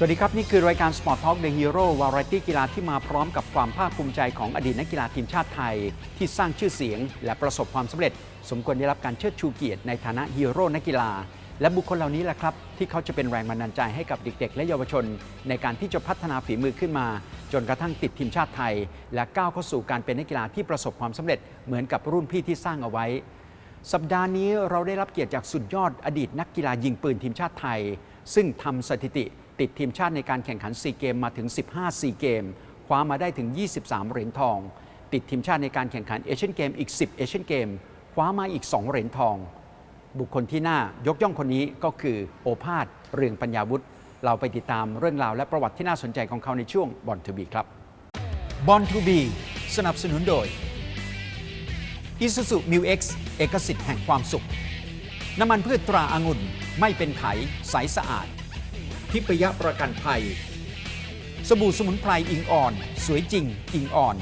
สวัสดีครับ นี่คือรายการ Sport Talk The Hero วาไรตี้กีฬาที่มาพร้อมกับความภาคภูมิใจของอดีตนักกีฬาทีมชาติไทย ที่สร้างชื่อเสียง และประสบความสำเร็จ สมควรได้รับการเชิดชูเกียรติในฐานะฮีโร่นักกีฬา และบุคคลเหล่านี้แหละครับ ที่เขาจะเป็นแรงบันดาลใจให้กับเด็ก ๆ และเยาวชน ในการที่จะพัฒนาฝีมือขึ้นมา จนกระทั่งติดทีมชาติไทย และก้าวเข้าสู่การเป็นนักกีฬาที่ประสบความสำเร็จเหมือนกับรุ่นพี่ที่สร้างเอาไว้ สัปดาห์นี้เราได้รับเกียรติจากสุดยอดอดีตนักกีฬายิงปืนทีมชาติไทย ซึ่งทำสถิติ ติดทีมชาติในการแข่งขัน 4 เกมมาถึง 15 4 เกม คว้ามาได้ถึง 23 เหรียญทอง ติดทีมชาติในการแข่งขันเอเชียนเกมอีก 10 เอเชียนเกม คว้ามาอีก 2 เหรียญทอง บุคคลที่น่ายกย่องคนนี้ก็คือโอภาสเรืองปัญญาวุฒิ เราไปติดตามเรื่องราวและประวัติที่น่าสนใจของเขาในช่วงบอลทูบีครับบอลทูบีสนับสนุนโดย Isuzu Mu X เอกสิทธิ์แห่งความสุข น้ำมันพืชตราอางุ่นไม่เป็นไข ใสสะอาด ทิพยประกันภัย สบู่สมุนไพรอิงอ่อน สวยจริง อิงอ่อน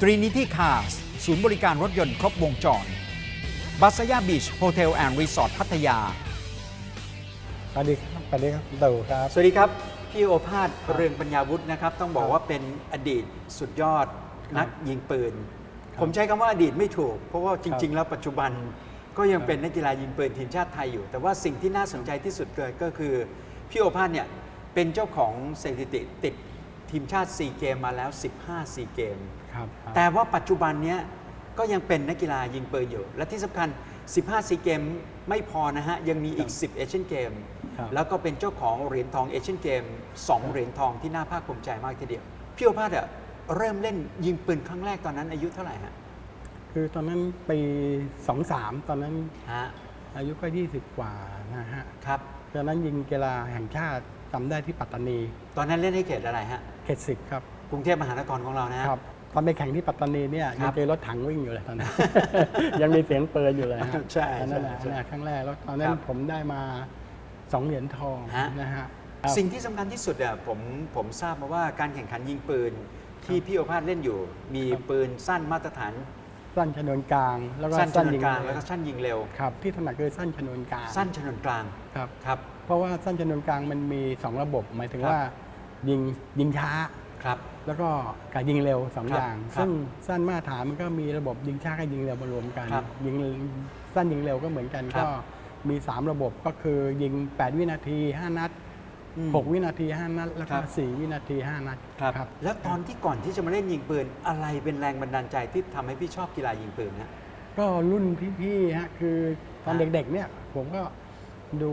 Trinity Cars ศูนย์บริการรถยนต์ครบวงจรบาสยาบีชโฮเทลแอนด์รีสอร์ทพัทยา สวัสดีครับสวัสดีครับคุณตู่ครับ สวัสดีครับ พี่โอภาสเรืองปัญญาวุฒินะครับ ต้องบอกว่าเป็นอดีตสุดยอดนักยิงปืนครับผมใช้คำว่าอดีตไม่ถูก เพราะว่าจครัริงบๆแล้วปัจจุบันก็ยังครับเป็นนักกีฬายิงปืนทีมชาติไทยอยู่ แต่ว่าสิ่งที่น่าสนใจที่สุดเลยก็คือ พี่โอภาสเนี่ยเป็นเจ้าของสถิติติดทีมชาติ 4 เกมมาแล้ว 15 4 เกมครับแต่ว่าปัจจุบันเนี้ยก็ยังเป็นนักกีฬายิงปืนอยู่ และที่สำคัญ 15ซีเกมไม่พอนะฮะ ยังมีอีก 10 เอเชียนเกม ครับ แล้วก็เป็นเจ้าของเหรียญทองเอเชียนเกม 2 เหรียญทองที่น่าภาคภูมิใจมากทีเดียว พี่โอภาสอะเริ่มเล่นยิงปืนครั้งแรกตอนนั้นอายุเท่าไหร่ฮะคือตอนนั้นปี 23 ตอนนั้นฮะ อายุก็ 20 กว่านะฮะครับตอนนั้นยิงกีฬาแห่งชาติจำได้ที่ปัตตานี ตอนนั้นเล่นให้เขตอะไรฮะ เขตสิบครับ กรุงเทพมหานครของเรานะฮะ ครับ ตอนไปแข่งที่ปัตตานีเนี่ยครัยับงเจอรถถังวิ่งอยู่เลยตอนนั้น ยังมีเสียงปืนอยู่เลยฮะใช่ตอนนั้นแหละใช่ใช่นะครั้งแรกแล้วตอนนั้คนรับผมได้มาสองเหรียญทองฮะ นะฮะครับสิ่งที่สำคัญที่สุดอะผมผมทราบมาว่าการแข่งขันยิงปืนที่พี่โอภาสเล่นอยู่ มีครับปืนสั้นมาตรฐาน สั้นชนวนกลาง แล้วก็สั้นชสั้นนยิวนงกลางเร็แล้ววก็สั้นยิงเร็วครับที่ถนัดคือสั้นชนวนกลาง สั้นชนวนกลางครับครับ เพราะว่าสั้นชนวนกลางมันมี 2 ระบบ หมายถึงครับว่ายิงยิงช้าครับแล้วก็การยิงเร็วสองครับอย่างครับซึ่งสั้นมาตรฐานมันก็มีระบบยิงช้ากับยิงเร็วมารวมกันครับยิงสั้นยิงเร็วก็เหมือนกันครับก็มี 3 ระบบก็คือยิง 8 วินาที 5 นัดอืม 6 วินาที 5 นัด แล้วคก็รับ 4วินาที 5 นัดครับ แล้วตอนที่ก่อนที่จะมาเล่นยิงปืน อะไรเป็นแรงบันดาลใจที่ทำให้พี่ชอบกีฬายิงปืนฮะ ก็รุ่นพี่ๆฮะคือตอนฮะเด็กๆเนี่ยผมก็ดู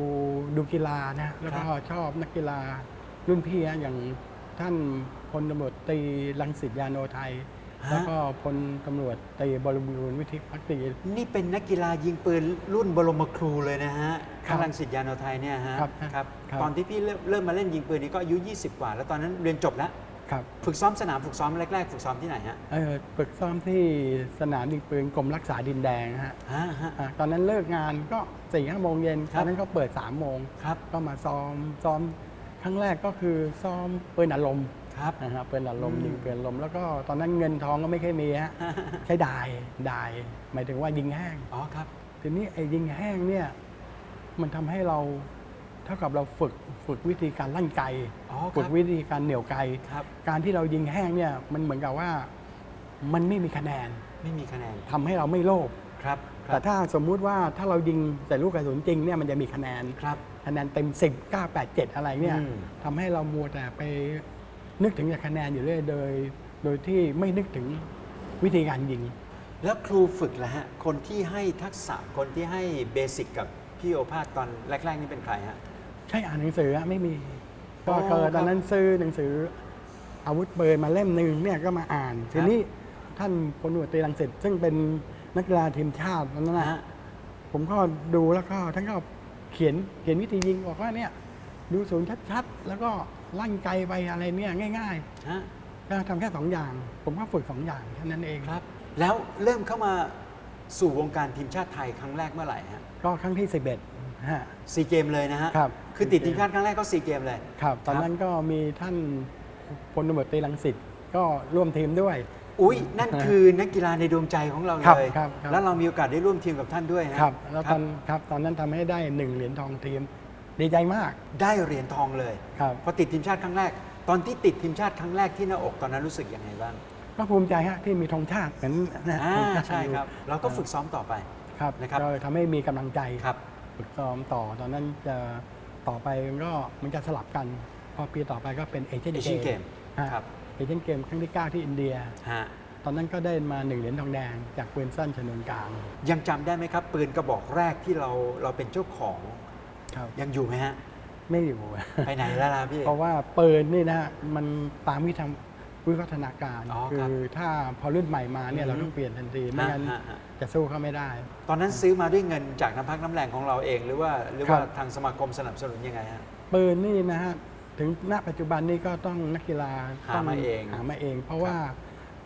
ดูกีฬานะแล้วก็ครับชอบนักกีฬารุ่นพี่ฮะอย่างท่านพลตำรวจตรีรังสิตยาโนไทย แล้วก็พลตำรวจตรีบรมบูรณ์วิทิพักดีนี่เป็นนักกีฬายิงปืนรุ่นบรมครูเลยนะฮะครับพลังสิทธิยาโนไทยเนี่ยฮะครับครับครับตอนที่พี่เริ่มเริ่มมาเล่นยิงปืนนี่ก็อายุ 20 กว่า แล้วตอนนั้นเรียนจบแล้วครับฝึกซ้อมสนามฝึกซ้อมแรกๆ ฝึกซ้อมที่ไหนฮะเออฝึกซ้อมที่สนามยิงปืนกรมรักษาดินแดงฮะฮะฮะอ่าตอนนั้นเลิกงานก็สี่ห้าโมงเย็นครัตบอนนั้นก็เปิด3ามโมงครับก็มาซ้อมซ้อมครั้งแรกก็คือซ้อมปืนอารมณ์ ครับนะฮะปืนอารมณ์อืมยิงปืนอารมณ์แล้วก็ตอนนั้นเงินทองก็ไม่ค่อยมีฮะใช้ดายดายหมายถึงว่ายิงแห้งอ๋อครับ ทีนี้ไอ้ยิงแห้งเนี่ย มันทำให้เราเท่ากับเราฝึกฝึกวิธีการลั่นไกอ๋อคฝึรักบวิธีการเหนี่ยวไกครับการที่เรายิงแห้งเนี่ยมันเหมือนกับว่ามันไม่มีคะแนนไม่มีคะแนนทำให้เราไม่โลภครับคแต่รับถ้าสมมุติว่าถ้าเรายิงแต่ลูกกระสุนจริงเนี่ยมันจะมีคะแนนครับคะแนนเต็ม10 9 8 7 อะไรเนี่ยอืมทำให้เรามัวแต่ไป นึกถึงแต่คะแนนอยู่เรื่อยโดย โดยที่ไม่นึกถึงวิธีการยิง แล้วครูฝึกล่ะฮะ คนที่ให้ทักษะคนที่ให้เบสิกกับพี่โอภาสตอนแรก ๆ นี่เป็นใครฮะ ใช่อ่านหนังสืออะไม่มีอ๋ก็อเคยครับตอนนั้นซื้อหนังสืออาวุธปืนมาเล่มหนึ่งเนี่ยก็มาอ่าน ทีนี้ท่านพลตำรวจตรีรังสิตซึ่งเป็นนักกีฬาทีมชาติตอนนั้นนะฮะผมก็ดูแล้วก็ท่านก็เขียนเขียนวิธียิงบอกว่าเนี่ยดูศูนย์ชัดๆ แล้วก็ ลั่นไกลไปอะไรเนี่ยง่ายฮะๆก็ทำแค่สองอย่าง ผมก็ฝึกสองอย่างแค่นั้นเองครับ แล้วเริ่มเข้ามาสู่วงการทีมชาติไทยครั้งแรกเมื่อไหร่ฮะก็ครั้งที่ 11ฮะ ซีเกมเลยนะฮะครับคือติดทีมชาติครั้งแรกก็ซีเกมเลย ครับ ตอนครับนั้นก็มีท่านพลตำรวจตรีรังสิตก็ร่วมทีมด้วย อุ้ยนั่นคือนักกีฬาในดวงใจของเราครับเลยครับครับ แล้วเรามีโอกาสได้ร่วมทีมกับท่านด้วยฮะครับแล้วตอนครับครับตอนนั้นทำให้ได้หนึ่งเหรียญทองทีม ดีใจมากได้เหรียญทองเลยครับพอติดทีมชาติครั้งแรก ตอนที่ติดทีมชาติครั้งแรกที่หน้าอกตอนนั้นรู้สึกยังไงบ้างก็ภูมิใจฮะที่มีธงชาติเหมือนนะอ่าธงชาติใช่ครับอยู่เราก็ฝึกซ้อมต่อไปครับนะครับก็ทำให้มีกำลังใจครับฝึกซ้อมต่อตอนนั้นจะต่อไปมันก็มันจะสลับกัน พอปีต่อไปก็เป็นเอเชียนเอเชียนเกมฮะครับเอเชียนเกมครั้งที่ 9 ที่อินเดียฮะตอนนั้นก็ได้มาหนึ่งเหรียญทองแดงจากปืนสั้นชนวนกลางยังจำได้ไหมครับ ปืนกระบอกแรกที่เราเราเป็นเจ้าของ ครับยังอยู่ไหมฮะ ไม่อยู่ ไปไหนแล้วล่ะพี่ เพราะว่าปืนนี่นะมันตามวิธีวิวัฒนาการอ๋อคืครับ อถ้าพอรุ่นใหม่มาเนี่ยอือฮึเราต้องเปลี่ยนทันทีไม่งั้นฮะฮะ จะสู้เขาไม่ได้ ตอนนั้นซื้อมาด้วยเงินจากน้ำพักน้ำแรงของเราเองหรือว่าหรือว่าครับ ทางสมาคมสนับสนุนยังไงฮะ ปืนนี่นะฮะถึงณปัจจุบันนี้ก็ต้องนักกีฬาหาต้องมาเองหามาเอง เพราะว่า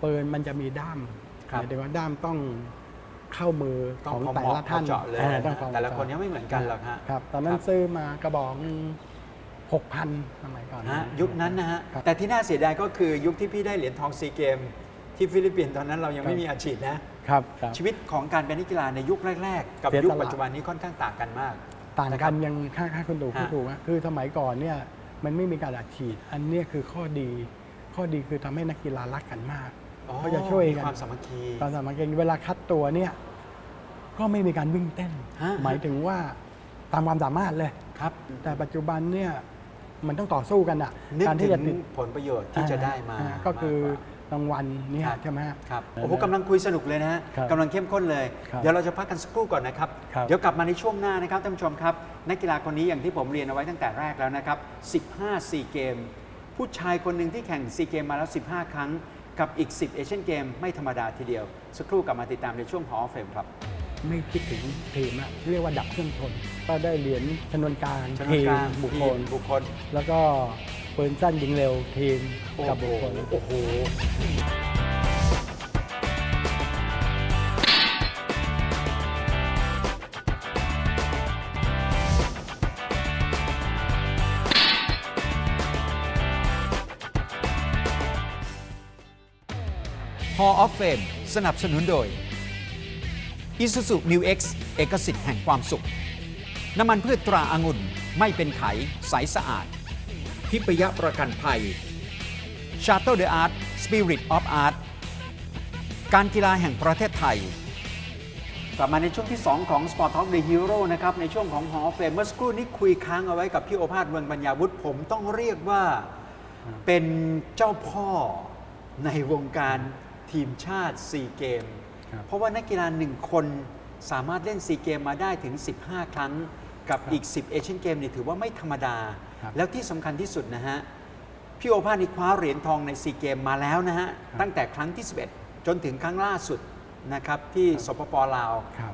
ปืนมันจะมีด้ามครับ หมายถึงว่าด้ามต้อง เข้ามือต้ของพอแต่เหมาละท่านพอเจาะเลยอ่านะต้องพอแต่ละเจาคนยังไม่เหมือนกันหรอกฮะครับตอนนั้นครับซื้อมากระบอกหกพันสมัยก่อนฮะยุคนั้นนะฮะครับแต่ที่น่าเสียดายก็คือยุคที่พี่ได้เหรียญทองซีเกม ที่ฟิลิปปินส์ตอนนั้นเรายังไม่ครับมีอาชีพนะครับครับชีวิตของการเป็นนักกีฬาในยุคแรก ๆ กับเสียยุคสละปัจจุบันนี้ค่อนข้างต่างกันมาก ต่างนะครักับนยังค่าค่าคุณดูพูดฮะถูกอะคือสมัยก่อนเนี่ยมันไม่มีการอัดฉีด อันเนี้ยคือข้อดี ข้อดีคือทำให้นักกีฬารักกันมาก อ๋อเขาจะช่วยมีกันความสามัคคีตอนสมัยเก่งเวลาคัดตัวเนี่ยก็ไม่มีการวิ่งเต้นฮะหมายถึงว่าตามความสามารถเลยครับ แต่ปัจจุบันเนี่ยมันต้องต่อสู้กันอะนึกการถึที่งจะติดผลประโยชน์ที่จะได้มาอ่ก็คือมากกว่ารางวัลเนี่ยครับใช่ไหมฮะครับเออโอ้โหกำลังคุยสนุกเลยนะฮะครับกำลังเข้มข้นเลยครับเดี๋ยวเราจะพักกันสักครู่ก่อนนะครับครับ เดี๋ยวกลับมาในช่วงหน้านะครับท่านผู้ชมครับ นักกีฬาคนนี้อย่างที่ผมเรียนเอาไว้ตั้งแต่แรกแล้วนะครับ 15ซีเกม ผู้ชายคนหนึ่งที่แข่งซีเกมมาแล้ว 15 ครั้ง กับอีก 10 เอเชียนเกมไม่ธรรมดาทีเดียว สักครู่กลับมาติดตามในช่วงของออฟเฟรมครับ ไม่คิดถึงทีมอะเรียกว่าดับเครื่องชน ก็ได้เหรียญชนวนกลางชนวนทีมกลางบุคคล ทีมบุคคล แล้วก็ปืนสั้นยิงเร็วทีมกับบุคคล โอ้โห of Fame สนับสนุนโดย Isuzu New X เอกสิทธิ์แห่งความสุข น้ำมันพืชตราอางุ่นไม่เป็นไข ใสสะอาด ทิพยประกันภัย Shuttle the Art Spirit of Art การกีฬาแห่งประเทศไทย กลับมาในช่วงที่ 2 ของ Sport Talk The Hero นะครับ ในช่วงของ Hall of Fame เมื่อสักครู่นี้คุยค้างเอาไว้กับพี่โอภาสเมืองปัญญาวุฒิผมต้องเรียกว่าเป็นเจ้าพ่อในวงการ ทีมชาติซีเกมครับเพราะว่านักกีฬาหนึ่งคนสามารถเล่นซีเกมมาได้ถึง 15 ครั้ง กับอีก 10 เอเชียนเกมนี่ถือว่าไม่ธรรมดาครับแล้วที่สำคัญที่สุดนะฮะ พี่โอภาสนี่คว้าเหรียญทองในซีเกมมาแล้วนะฮะ ตั้งแต่ครั้งที่ 11 จนถึงครั้งล่าสุดนะครับที่สปปลาวครับ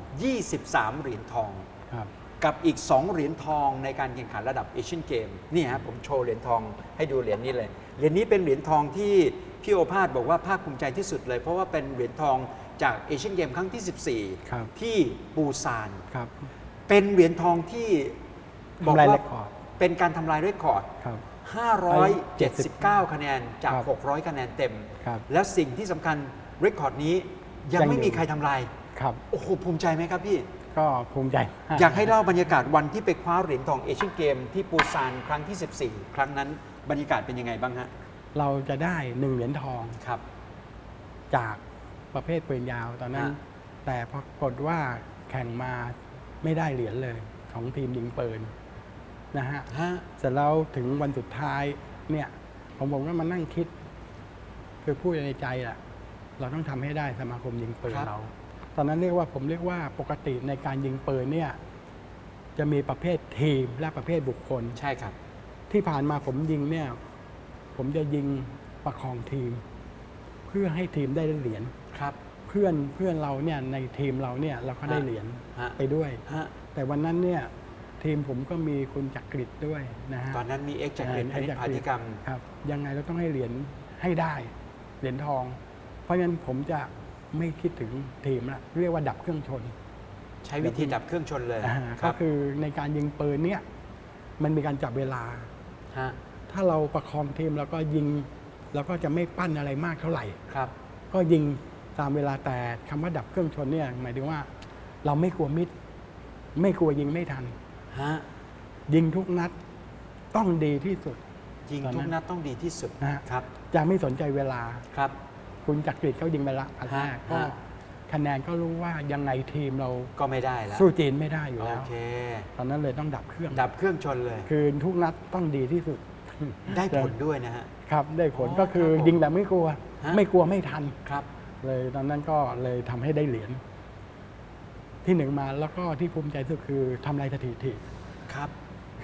23 เหรียญทองครับ กับอีก 2 เหรียญทองในการแข่งขันระดับเอเชียนเกมนี่ฮะผมโชว์เหรียญทองให้ดูเหรียญนี้เลย เหรียญนี้เป็นเหรียญทองที่พี่โอภาสบอกว่าภาคภูมิใจที่สุดเลย เพราะว่าเป็นเหรียญทองจากเอเชียนเกมครั้งที่ ครับ 14 ที่ปูซาน ครับ เป็นเหรียญทองที่บอกทำลายว่าเรคคอร์ด เป็นการทำลายเรคคอร์ด ครับ 579 คะแนนจาก ครับ600 คะแนนเต็ม ครับแล้วสิ่งที่สำคัญเรคคอร์ดนี้ยังยังไม่อยู่ มีใครทำลาย ครับ โอ้โหภูมิใจไหมครับพี่ ก็ภูมิใจมอยากให้เล่าบรรยากาศวันที่ไปคว้าเหรียญทองเอเชียนเกมที่ปูซานครั้งที่ 14 ครั้งนั้นบรรยากาศเป็นยังไงบ้างฮะเราจะได้หนึ่งเหรียญทองครับ จากประเภทปืนยาวตอนนั้น ฮะ แต่ปรากฏว่าแข่งมาไม่ได้เหรียญเลยของทีมยิงปืนนะฮะ ฮะ เสร็จแล้วถึงวันสุดท้ายเนี่ยผมผมก็มานั่งคิด คือพูดในใจแหละเราต้องทำให้ได้สมาคมยิงปืนเรา ตอนนั้นเรียกว่าผมเรียกว่าปกติในการยิงปืนเนี่ยจะมีประเภททีมและประเภทบุคคล ใช่ครับ ที่ผ่านมาผมยิงเนี่ยผมจะยิงประคองทีม เพื่อให้ทีมได้เหรียญครับ เพื่อนเพื่อนเราเนี่ยในทีมเราเนี่ยเราก็ได้ฮะเหรียญฮะ ไปด้วย ฮะแต่วันนั้นเนี่ยทีมผมก็มีคุณจักริดด้วยนะฮะตอนนั้นมีเอ็กจากเหรียญพาณิชย์พาธิกรรม ครับ ยังไงเราต้องให้เหรียญให้ได้เหรียญทอง เพราะฉะนั้นผมจะ ไม่คิดถึงทีมละเรียกว่าดับเครื่องชน ใช้วิธีดับเครื่องชนเลยอ่าคก็รับคือในการยิงปืนเนี่ยมันมีการจับเวลา ฮะถ้าเราประคองทีมแล้วก็ยิงเราก็จะไม่ปั้นอะไรมากเท่าไหร่ ครับก็ยิงตามเวลาแต่คำว่าดับเครื่องชนเนี่ยหมายถึงว่า เราไม่กลัวมิด ไม่กลัวยิงไม่ทัน ฮะยิงทุกนัดต้องดีที่สุด ยิงตอนทุนั้กนนัดต้องดีที่สุดนะฮะ ครับจะไม่สนใจเวลา ครับ คุณจักริดเขายิงไปละพันแรกฮะก็ฮะคะแนนก็รู้ว่ายังไงทีมเราก็ไม่ได้แล้วสู้จีนไม่ได้อยู่โอแล้วเคตอนนั้นเลยต้องดับเครื่อง ดับเครื่องชนเลย คือทุกนัดต้องดีที่สุด ได้ผลด้วยนะฮะครับ ได้ผลอ๋อก็คือครับผมยิงแบบไม่กลัวฮะไม่กลัวไม่ทันครับ เลยตอนนั้นก็เลยทำให้ได้เหรียญที่หนึ่งมาแล้วก็ที่ภูมิใจสุดคือทำลายสถิติครับ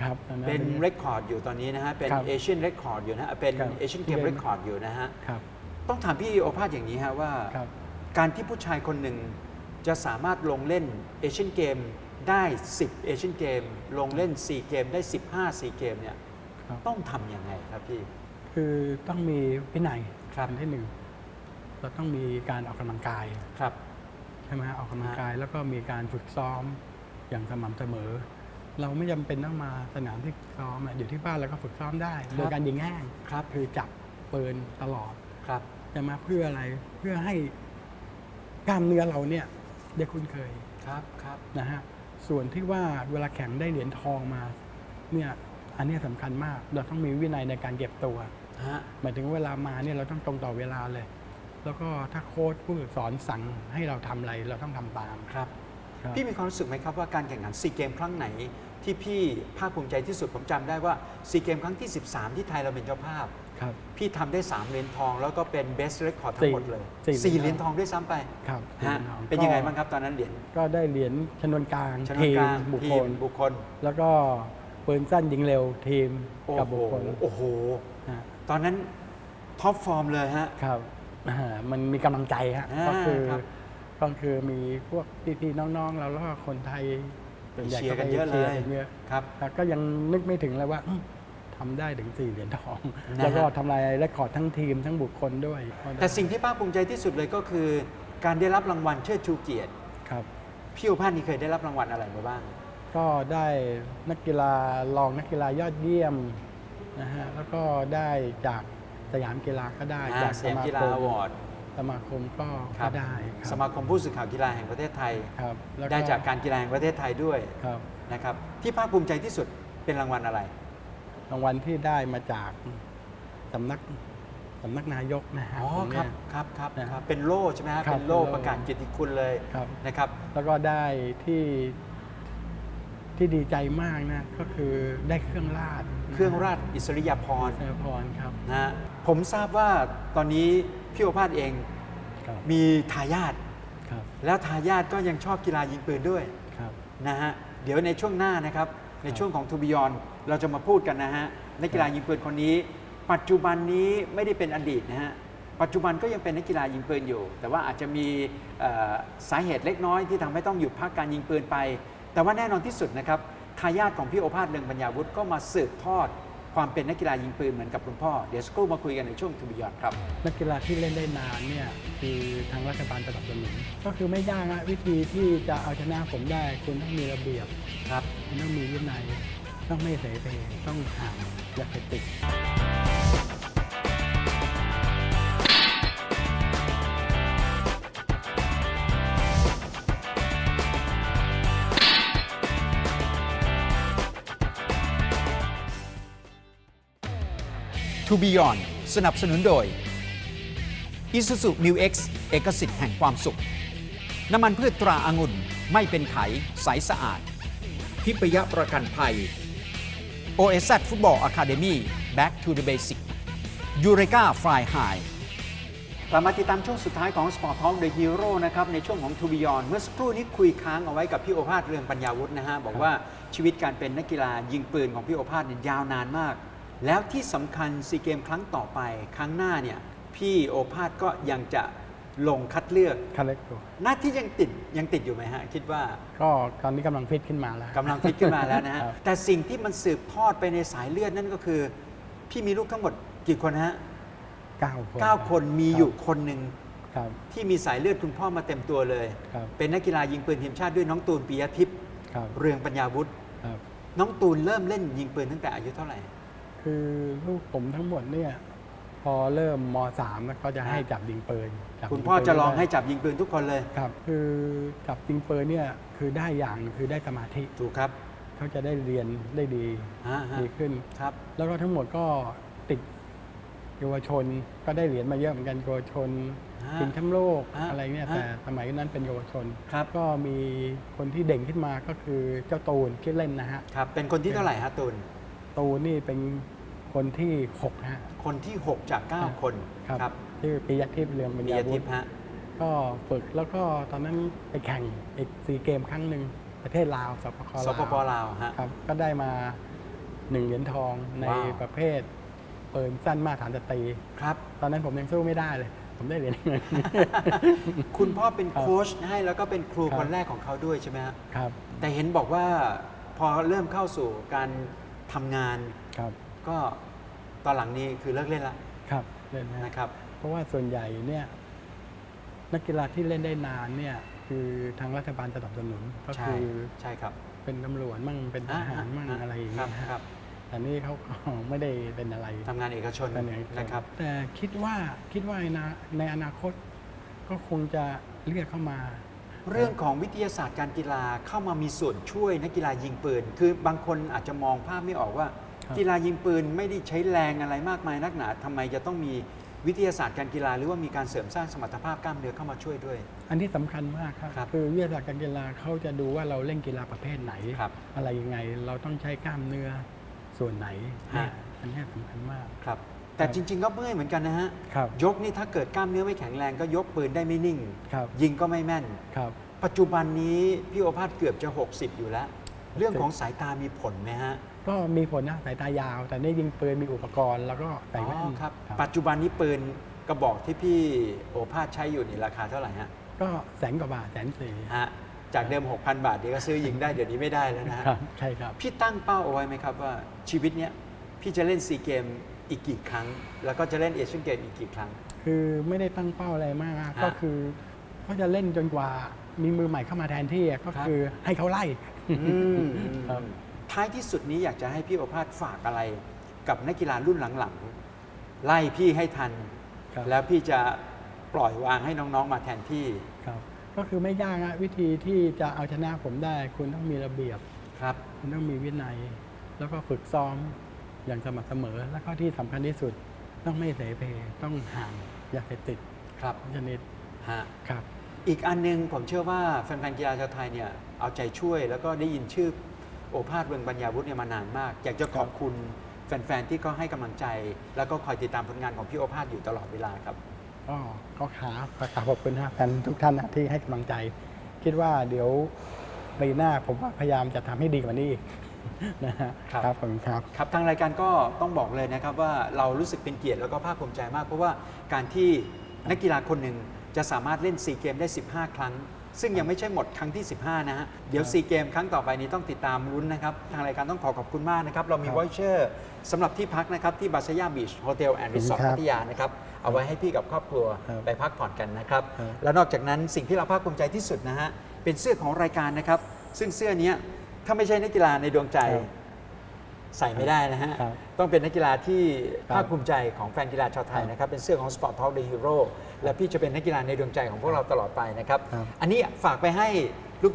ครับตอนนั้นเป็นเรคคอร์ดอยู่ตอนนี้นะฮะเป็นครับเอเชียนเรคคอร์ดอยู่นะฮะเป็นครับเอเชียนเกมเป็นเรคคอร์ดอยู่นะฮะครับ ต้องถามพี่โอภาสอย่างนี้ฮะว่าครับการที่ผู้ชายคนหนึ่งจะสามารถลงเล่นเอเชียนเกมได้ 10 เอเชียนเกม ลงเล่น 4 เกมได้ 15 4 เกมเนี่ยครับต้องทำยังไงครับพี่ คือต้องมีวินัยครับอันที่หนึ่งเราต้องมีการออกกำลังกายครับใช่ไหมฮะออกกำลังฮะกายแล้วก็มีการฝึกซ้อมอย่างสม่ำเสมอ เราไม่จำเป็นต้องมาสนามที่ฝึกซ้อมอะอยู่ที่บ้านเราก็ฝึกซ้อมได้โดยการยิงแห้งครับ คือจับปืนตลอด ครับจะมาเพื่ออะไรเพื่อให้กล้ามเนื้อเราเนี่ยได้คุ้นเคยครับครับนะฮะส่วนที่ว่าเวลาแข่งได้เหรียญทองมา เนี่ยอันเนี้ยสำคัญมาก เราต้องมีวินัยในการเก็บตัวฮะหมายถึงเวลามาเนี่ยเราต้องตรงต่อเวลาเลย แล้วก็ถ้าโค้ชผู้ฝึกสอนสั่งให้เราทำอะไรเราต้องทำตามครับครับพี่มีความรู้สึกไหมครับว่าการแข่งขันซีเกมครั้งไหน ที่พี่ภาคภูมิใจที่สุดผมจำได้ว่าซีเกมครั้งที่ 13 ที่ไทยเราเป็นเจ้าภาพ ครับพี่ทำได้ 3 เหรียญทอง แล้วก็เป็นเบสเรคคอร์ดทั้งหมดเลย สี่สี่เหเหรีรียยญญททอองงด้วยซ้ำไปครับฮะก็เป็นยังไงบ้างครับตอนนั้นเหรียญก็ได้เหรียญชนวนกลางชนวนทีมกลางบุคทีคมลบุคคลแล้วก็ปืนสั้นยิงเร็วทีมโอ้กับโหบุคคลโอ้โห ฮะตอนนั้นท็อปฟอร์มเลยฮะ ครับอ่ามันมีกำลังใจฮะอ่าก็คือครับก็คือมีพวกพี่ๆน้องๆเราแล้วก็คนไทยส่วนใหญ่เชียร์กันไปเยอะเลย ชีร์กันเยอะครับ แต่ก็ยังนึกไม่ถึงเลยว่าอืม ทำได้ถึงสี่เหรียญทองนะฮะแล้วก็ทำลายเรคคอร์ดทั้งทีมทั้งบุคคลด้วย แต่สิ่งที่ภาคภูมิใจที่สุดเลยก็คือ การได้รับรางวัลเชิดชูเกียรติครับพี่โอภาสนี่เคยได้รับรางวัลอะไรมาบ้าง ก็ได้นักกีฬารองนักกีฬายอดเยี่ยมนะฮะแล้วก็ได้จากสยามกีฬาก็ได้อ่าจากสสยามมากีฬาคอมวอร์ดสมาคมก็ครัก็บได้ครับสมาคมผู้สื่อข่าวกีฬาแห่งประเทศไทยครับแล้วได้จากการกีฬาแห่งประเทศไทยด้วยครับนะครับที่ภาคภูมิใจที่สุดเป็นรางวัลอะไร รางวัลที่ได้มาจากสำนักสำนักนายกนะฮะอ๋อตรงคเนี้รับย ครับครับนะครับเป็นโล่ใช่ไหมฮะครับเป็นโล่เป็นโล่ ประกาศเกียรติคุณเลยครับ นะครับ แล้วก็ได้ที่ที่ดีใจมากนะ ก็คือได้เครื่องราชเครื่องราชอิสริยาภรณ์เซอพรครับ นะฮะผมทราบว่าตอนนี้พี่โอภาสเองครับ มีทายาทครับแล้วทายาทก็ยังชอบกีฬายิงปืนด้วยครับ นะฮะเดี๋ยวในช่วงหน้านะครับ ในช่วงของทูบิยอนเราจะมาพูดกันนะฮะนักกีฬายิงปืนคนนี้ ปัจจุบันนี้ไม่ได้เป็นอดีตนะฮะปัจจุบันก็ยังเป็นนักกีฬายิงปืนอยู่ แต่ว่าอาจจะมีสาเหตุเล็กน้อยที่ทำให้ต้องหยุดพักการยิงปืนไป แต่ว่าแน่นอนที่สุดนะครับทายาทของพี่โอภาสเลืองปัญญาวุฒิก็มาสืบทอด ความเป็นนักกีฬายิงปืนเหมือนกับคุณพ่อ เดี๋ยวสักครู่มาคุยกันในช่วงทูบิยอนครับนักกีฬาที่เล่นได้นานเนี่ยคือทางรัฐบาลสนับสนุนก็คือไม่ยากนะวิธีที่จะเอาชนะผมได้คุณต้องมีระเบียบครับคุณต้องมีวินัยต้องไม่เสเพต้องห่างยาเสพติด To Beyond สนับสนุนโดย Isuzu New X เอกสิทธิ์แห่งความสุข น้ำมันพืชตราอางุ่นไม่เป็นไข ใสสะอาด ทิพยประกันภัย OSZ Football Academy Back to the Basic Eureka Fly High กลับมาติดตามช่วงสุดท้ายของ Sport Talk The Hero นะครับ ในช่วงของ To b e y o n เมื่อสักครู่นี้คุยค้างเอาไว้กับพี่โอภาสเรืองปัญญาวุฒินะฮะ บอกว่าชีวิตการเป็นนักกีฬายิงปืนของพี่โอภาสเนี่ยยาวนานมาก แล้วที่สำคัญซีเกมครั้งต่อไปครั้งหน้าเนี่ยพี่โอภาสก็ยังจะลงคัดเลือกคาเล็กตัวหน้าที่ยังติดยังติดอยู่ไหมฮะ คิดว่า ก็ตอนนี้กำลังฟิตขึ้นมาแล้วกำลังฟิตขึ้นมาแล้วนะฮะ ครับแต่สิ่งที่มันสืบทอดไปในสายเลือดนั่นก็คือ พี่มีลูกทั้งหมดกี่คนฮะเก้าคนเก้าคนมีอยู่คนหนึ่งครับ ที่มีสายเลือดคุณพ่อมาเต็มตัวเลย ครับ เป็นนักกีฬายิงปืนทีมชาติด้วยน้องตูนปิยทิพย์ครับ เรืองปัญญาวุฒิครับ น้องตูนเริ่มเล่นยิงปืนตั้งแต่อายุเท่าไหร่ คือลูกผมทั้งหมดเนี่ย พอเริ่มมสามแล้วก็จะให้ฮะจับยิงปืนจับคุณยิพ่อปืนจะลองได้ให้จับยิงปืนทุกคนเลย ครับ คือจับยิงปืนเนี่ยคือได้อย่างคือได้สมาธิถูกครับคเขาจะได้เรียนได้ดีฮะฮะ ดีขึ้น ครับ แล้วก็ทั้งหมดก็ติดเยาวชนก็ได้เหรียญมาเยอะเหมือนกันเยาวชนฮะชิงแชมป์โลกฮะอะไรเนี่ยฮะ แต่สมัยนั้นเป็นเยาวชน ครับก็มีคนที่เด่งขึ้นมาก็คือเจ้าตูนที่เล่นนะฮะ ครับ เป็นคนที่เท่าไหร่ฮะตูน ตูนนี่เป็นคนที่หกฮะ คนที่ 6 จาก 9 คนครับ ที่ปิยทิพย์เรืองปัญมีญาอาวุทิฒตย์ฮะ ก็ฝึกแล้วก็ตอนนั้นไปแข่งอีกซีเกมครั้งหนึ่งประเทศลาวสปปสปปลาวลาวฮะครับ ก็ได้มาหนึ่งเหรียญทองในว้าวประเภทปืนสั้นมาตรฐานสตรีครับ ตอนนั้นผมยังสู้ไม่ได้เลย ผมได้เหรียญเงินคุณพ่อเป็นครับโค้ชให้แล้วก็เป็นครูครับคนแรกของเขาด้วยใช่ไหมฮะครับ แต่เห็นบอกว่าพอเริ่มเข้าสู่การ ทำงาน ครับก็ตอนหลังนี้คือเลิกเล่นละครับเล่นนะนะครับ เพราะว่าส่วนใหญ่เนี่ยนักกีฬาที่เล่นได้นานเนี่ยคือทางรัฐบาลสนับสนุนก็ใช่คือใช่ครับเป็นตำรวจมั่งเป็นทหารมั่งอะไรอย่างครัเงี้บยฮะครับแต่นี่เขาก็ ไม่ได้เป็นอะไรทำงานเอกชนเป็นอย่างนะครับ แต่คิดว่าคิดว่าในในอนาคตก็คงจะเรียกเข้ามา เรื่องของวิทยาศาสตร์การกีฬาเข้ามามีส่วนช่วยนักกีฬายิงปืน คือบางคนอาจจะมองภาพไม่ออกว่าครับกีฬายิงปืนไม่ได้ใช้แรงอะไรมากมายนักหนาทำไมจะต้องมีวิทยาศาสตร์การกีฬาหรือว่ามีการเสริมสร้างสมรรถภาพกล้ามเนื้อเข้ามาช่วยด้วย อันที่สำคัญมากครับครับคือวิทยาศาสตร์การกีฬาเขาจะดูว่าเราเล่นกีฬาประเภทไหนครับอะไรยังไงเราต้องใช้กล้ามเนื้อส่วนไหนเนี่ยฮะอันนี้สำคัญมากครับ แต่จริง ๆ ก็เมื่อยเหมือนกันนะฮะ ครับยกนี่ถ้าเกิดกล้ามเนื้อไม่แข็งแรงก็ยกปืนได้ไม่นิ่ง ครับ ยิงก็ไม่แม่น ครับ ปัจจุบันนี้พี่โอภาสเกือบจะ 60 อยู่แล้ว เรื่องของสายตามีผลไหมฮะ ก็มีผลนะสายตายาว แต่นี่ยิงปืนมีอุปกรณ์แล้วก็ใส่อ๋แว่นอครับครับ ปัจจุบันนี้ปืนกระบอกที่พี่โอภาสใช้อยู่นี่ราคาเท่าไหร่ฮะ ก็แสนกว่าบาทแสนสี่ฮะ จากเดิม 6,000 บาทเดี๋ยวก็ซื้อยิงได้เดี๋ยวนี้ไม่ได้แล้วนะฮะ ครับ ใช่ครับ พี่ตั้งเป้าเอาไว้ไหมครับว่าชีวิตเนี้ยพี่จะเล่นซีเกม อีกกี่ครั้ง แล้วก็จะเล่นเอเชียนเกมอีกกี่ครั้ง คือไม่ได้ตั้งเป้าอะไรมากนะฮะก็คือเขาจะเล่นจนกว่ามีมือใหม่เข้ามาแทนที่อะก็ครับคือให้เขาไล่ อืมครับ ท้ายที่สุดนี้อยากจะให้พี่โอภาสฝากอะไร กับนักกีฬารุ่นหลังๆ ไล่พี่ให้ทัน ครับ แล้วพี่จะปล่อยวางให้น้องๆมาแทนที่ครับ ก็คือไม่ยากนะวิธีที่จะเอาชนะผมได้ คุณต้องมีระเบียบ ครับ คุณต้องมีวินัย แล้วก็ฝึกซ้อม อย่างสม่ำเสมอ แล้วก็ที่สำคัญที่สุดต้องไม่เสเพต้องห่างยาเสพติดครับชนิดฮะครับ อีกอันหนึงผมเชื่อว่าแฟนๆกีฬาชาวไทยเนี่ยเอาใจช่วย แล้วก็ได้ยินชื่อโอภาสเวงปัญญาวุฒิเนี่ยมานานมาก อยากจะขอบคุณแฟนๆที่ก็ให้กำลังใจ แล้วก็คอยติดตามผลงานของพี่โอภาสอยู่ตลอดเวลาครับก็ก็ขาขอกราบขอบคุณนะแฟนทุกท่านนะที่ให้กำลังใจ คิดว่าเดี๋ยวปีหน้าผมว่าพยายามจะทำให้ดีกว่านี้อีก นะฮะครับ ครับผมครับ ครับทางรายการก็ต้องบอกเลยนะครับว่าเรารู้สึกเป็นเกียรติแล้วก็ภาคภูมิใจมาก เพราะว่าการที่นักกีฬาคนหนึ่งจะสามารถเล่น 4 เกมได้ 15 ครั้ง ซึ่งยังไม่ใช่หมดครั้งที่ 15 นะฮะเดี๋ยว 4 เกมครั้งต่อไปนี้ต้องติดตามลุ้นนะครับ ทางรายการต้องขอขอบคุณมากนะครับ เรามีครับวอเชอร์สำหรับที่พักนะครับ ที่บาซายาบีชโฮเทลแอนด์รีสอร์ทครับพัทยานะครับ เอาไว้ให้พี่กับครอบครัวครับไปพักผ่อนกันนะครับ ครับ แล้วนอกจากนั้นสิ่งที่เราภาคภูมิใจที่สุดนะฮะเป็นเสื้อของรายการนะครับ ซึ่งเสื้อเนี้ย ถ้าไม่ใช่นักกีฬาในดวงใจ ครับใส่ไม่ได้นะฮะ ครับต้องเป็นนักกีฬาที่ครับภาคภูมิใจของแฟนกีฬาชาวไทยนะครับ เป็นเสื้อของ Sport Talk The Hero และพี่จะเป็นนักกีฬาในดวงใจของพวกเราตลอดไปนะครับ ครับอันนี้ฝากไปให้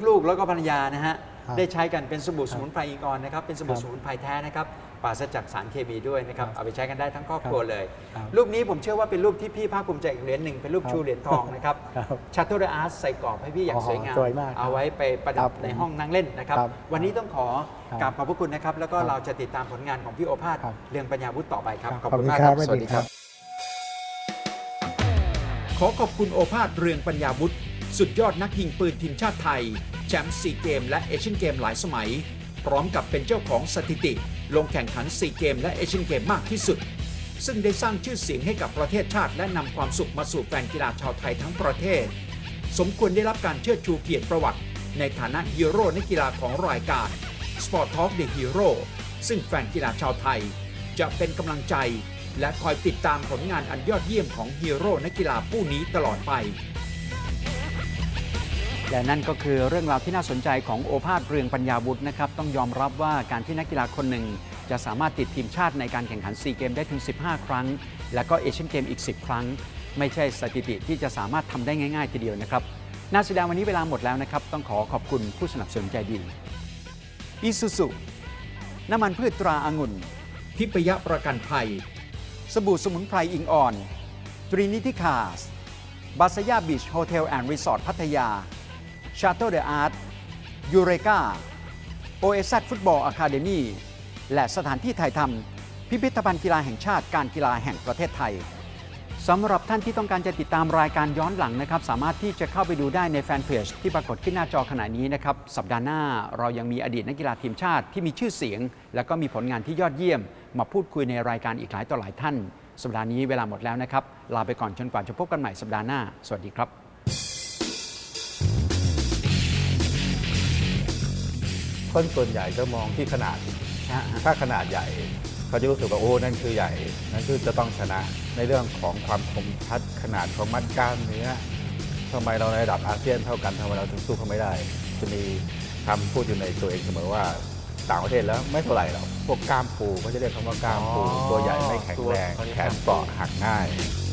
ลูกๆแล้วก็ภรรยานะฮะ ครับได้ใช้กันเป็นสบู่สมุนไพรอิงออนนะครับ เป็นสบู่ครับ สมุนไพรแท้นะครับ ปราศจากสารเคมีด้วยนะครับครับ เอาไปใช้กันได้ทั้งครอบครัวเลย ครับรูปนี้ผมเชื่อว่าเป็นรูปที่พี่ภาคภูมิใจอีกเหรียญหนึ่งเป็นรูปครับชูเหรียญทองนะครับครับชัตเตอร์อาร์ตใส่กรอบให้พี่อย่างอ๋อสวยงามสวยมากครับเอาไว้ไปประดัครับบในห้องนั่งเล่นนะครับ ครับวันนี้ต้องขอครับกราบขอบพระคุณนะครับ แล้วก็ครับเราจะติดตามผลงานของพี่โอภาสครับเรื่องปัญญาวุฒิต่อไปครับครับ ขอบคุณขอบคุณมากคครัรับบสวัสดีครับ ขอขอบคุณโอภาสเรืองปัญญาวุฒิสุดยอดนักยิงปืนทีมชาติไทย แชมป์ซีเกมและเอเชียนเกมหลายสมัย พร้อมกับเป็นเจ้าของสถิติ ลงแข่งขันซีเกมและเอเชียนเกมมากที่สุด ซึ่งได้สร้างชื่อเสียงให้กับประเทศชาติ และนำความสุขมาสู่แฟนกีฬาชาวไทยทั้งประเทศ สมควรได้รับการเชิดชูเกียรติประวัติ ในฐานะฮีโร่ในกกีฬาของรายการ Sport Talk The Hero ซึ่งแฟนกีฬาชาวไทย จะเป็นกำลังใจ และคอยติดตามผลงานอันยอดเยี่ยมของฮีโร่นักกีฬาผู้นี้ตลอดไป และนั่นก็คือเรื่องราวที่น่าสนใจของโอภาสเรืองปัญญาบุตรนะครับต้องยอมรับว่าการที่นักกีฬาคนหนึ่ง จะสามารถติดทีมชาติในการแข่งขันซีเกมได้ถึง 15 ครั้ง และก็เอเชียนเกมอีก 10 ครั้ง ไม่ใช่สถิติที่จะสามารถทำได้ง่ายๆทีเดียวนะครับน่าเสียดายวันนี้เวลาหมดแล้วนะครับต้องขอขอบคุณผู้สนับสนุนใจดีอิซูซุน้ำมันพืชตราอางุ่น ทิพยประกันภัย สบู่สมุนไพรอิงอ่อน ตรีนิติคาสบาสยาบีชโฮเทลแอนด์รีสอร์ทพัทยา ชาโตอร์เดอะอาร์ตยูเรกาโอเอซฟุตบอลอะคาเดมีและสถานที่ถ่ายทำพิพิธภัณฑ์กีฬาแห่งชาติการกีฬาแห่งประเทศไทยสำหรับท่านที่ต้องการจะติดตามรายการย้อนหลังนะครับ สามารถที่จะเข้าไปดูได้ในแฟนเพจที่ปรากฏขึ้นหน้าจอขณะนี้นะครับ สัปดาห์หน้าเรายังมีอดีตนักกีฬาทีมชาติที่มีชื่อเสียง และก็มีผลงานที่ยอดเยี่ยม มาพูดคุยในรายการอีกหลายต่อหลายท่าน สัปดาห์นี้เวลาหมดแล้วนะครับลาไปก่อนจนกว่าจะพบกันใหม่สัปดาห์หน้า สวัสดีครับ คนส่วนใหญ่จะมองที่ขนาด ถ้าขนาดใหญ่ เขาจะรู้สึกว่าโอ้นั่นคือใหญ่ นั่นคือจะต้องชนะในเรื่องของความคมชัดขนาดของมัดกล้ามเนื้อทำไมเราในระดับอาเซียนเท่ากันทำไมเราถึงสู้เขาไม่ได้ จะมีคำพูดอยู่ในตัวเองเสมอว่าต่างประเทศแล้วไม่เท่าไหร่หรอกพวกกล้ามปูเขาจะเรียกคำว่ากล้ามปูอ๋อตัวใหญ่ไม่แข็งแรงตัวเขาเรียกแขนกล้ามปูเปราะหักง่ายค